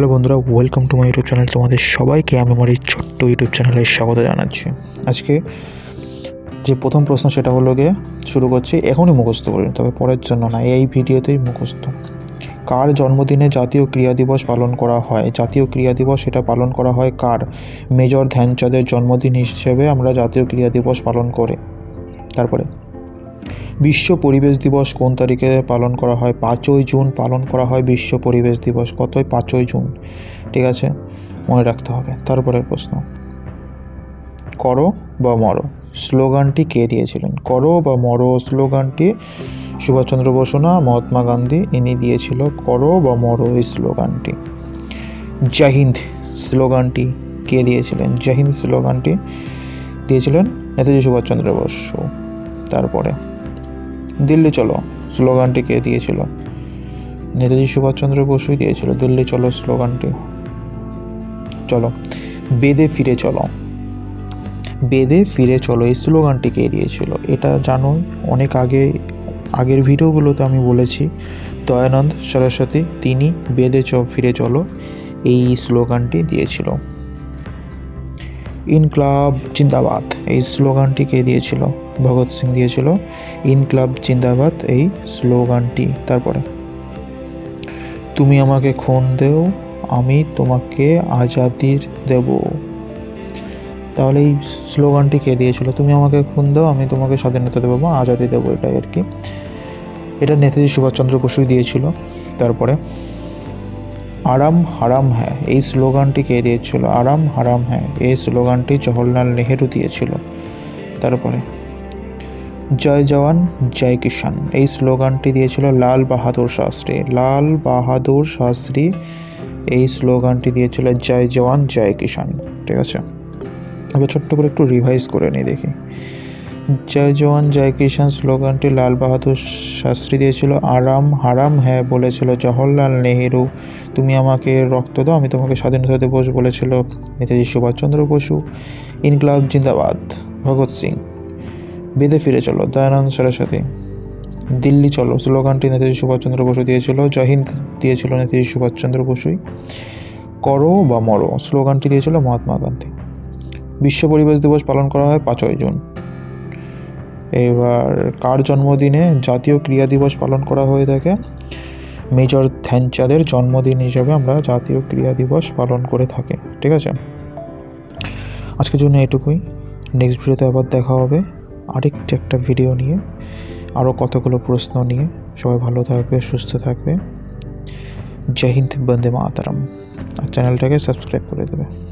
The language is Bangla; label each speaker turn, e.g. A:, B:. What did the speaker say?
A: হ্যালো বন্ধুরা welcome to my YouTube channel তোমাদের সবাইকে আমি আমার এই ছোট্ট ইউটিউব চ্যানেলে স্বাগত জানাচ্ছি। আজকে যে প্রথম প্রশ্ন সেটা হলো গিয়ে শুরু করছি এখনই মুখস্থ করি তবে পরের জন্য না, এই ভিডিওতেই মুখস্থ। কার জন্মদিনে জাতীয় ক্রীড়া দিবস পালন করা হয়? জাতীয় ক্রীড়া দিবস এটা পালন করা হয় কার? মেজর ধ্যানচাঁদের জন্মদিন হিসেবে আমরা জাতীয় ক্রীড়া দিবস পালন করে। তারপরে বিশ্ব পরিবেশ দিবস কোন তারিখে পালন করা হয়? পাঁচই জুন পালন করা হয় বিশ্ব পরিবেশ দিবস। কতই পাঁচই জুন। ঠিক আছে? মনে রাখতে হবে। তারপরের প্রশ্ন। করো বা মরো। স্লোগানটি কে দিয়েছিলেন? করো বা মরো স্লোগানটি সুভাষচন্দ্র বসু না মহাত্মা গান্ধী ইনি দিয়েছিল? করো বা মরো এই স্লোগানটি। জাহিন্দ স্লোগানটি কে দিয়েছিলেন? জাহিন্দ স্লোগানটি দিয়েছিলেন নেতাজি সুভাষচন্দ্র বসু। তারপরে দিল্লি চলো স্লোগানটি কে দিয়েছিল। নেতাজি সুভাষচন্দ্র বসুই দিয়েছিল, দিল্লি চলো স্লোগানটি। চলো, বেদে ফিরে চলো। বেদে ফিরে চলো এই স্লোগানটি কে দিয়েছিল। এটা জানো অনেক আগে, আগের ভিডিওগুলোতে আমি বলেছি, দয়ানন্দ সরস্বতী, তিনি বেদে ফিরে চলো, এই স্লোগানটি দিয়েছিল। ইনক্লাব জিন্দাবাদ। এই স্লোগানটি কে দিয়েছিল? ভগৎ সিং দিয়েছিল ইনক্লাব জিন্দাবাদ এই স্লোগানটি। তারপরে, তুমি আমাকে খুন দেও, আমি তোমাকে আজাদির দেব। তাহলে এই স্লোগানটি কে দিয়েছিল? তুমি আমাকে খুন দাও, আমি তোমাকে স্বাধীনতা দেবো আজাদি দেবো এটাই আর কি। এটা নেতাজি সুভাষচন্দ্র বসুই দিয়েছিল। তারপরে আরাম হারাম হ্যাঁ এই স্লোগানটি কে দিয়েছিল? আরাম হারাম হ্যাঁ এই স্লোগানটি জওহরলাল নেহেরু দিয়েছিল। তারপরে, জয় জওয়ান, জয় কিষান এই স্লোগানটি দিয়েছিল লাল বাহাদুর শাস্ত্রী। লাল বাহাদুর শাস্ত্রী, এই স্লোগানটি দিয়েছিল জয় জওয়ান, জয় কিষান ঠিক আছে? এবার ছোট্ট করে একটু রিভাইজ করে নিই দেখি। জয় জওয়ান, জয় কিষান স্লোগানটি লাল বাহাদুর শাস্ত্রী দিয়েছিল। আরাম হারাম হ্যাঁ বলেছিল জওহরলাল নেহেরু। তুমি আমাকে রক্ত দাও, আমি তোমাকে স্বাধীনতা দেবো বলেছিল নেতাজি সুভাষচন্দ্র বসু। ইনকলাব জিন্দাবাদ, ভগৎ সিং। বেদে ফিরে চলো, দয়ানন্দ সরস্বতী। দিল্লি চলো, স্লোগানটি নেতাজি সুভাষচন্দ্র বসু দিয়েছিল, জয় হিন্দ দিয়েছিল নেতাজি সুভাষচন্দ্র বসুই। করো বা মরো, স্লোগানটি দিয়েছিল মহাত্মা গান্ধী। বিশ্ব পরিবেশ দিবস পালন করা হয় পাঁচই জুন। এবার কার জন্মদিনে জাতীয় ক্রীড়া দিবস পালন করা হয়ে থাকে? মেজর ধ্যানচাঁদের জন্মদিন হিসেবে আমরা জাতীয় ক্রীড়া দিবস পালন করে থাকি, ঠিক আছে? আজকের জন্য এটুকুই। নেক্সট ভিডিওতে আবার দেখা হবে আরেকটি একটা ভিডিও নিয়ে, আরও কতগুলো প্রশ্ন নিয়ে। সবাই ভালো থাকবে, সুস্থ থাকবে। জয় হিন্দ, বন্দে মাতারাম। আর চ্যানেলটাকে সাবস্ক্রাইব করে দেবে।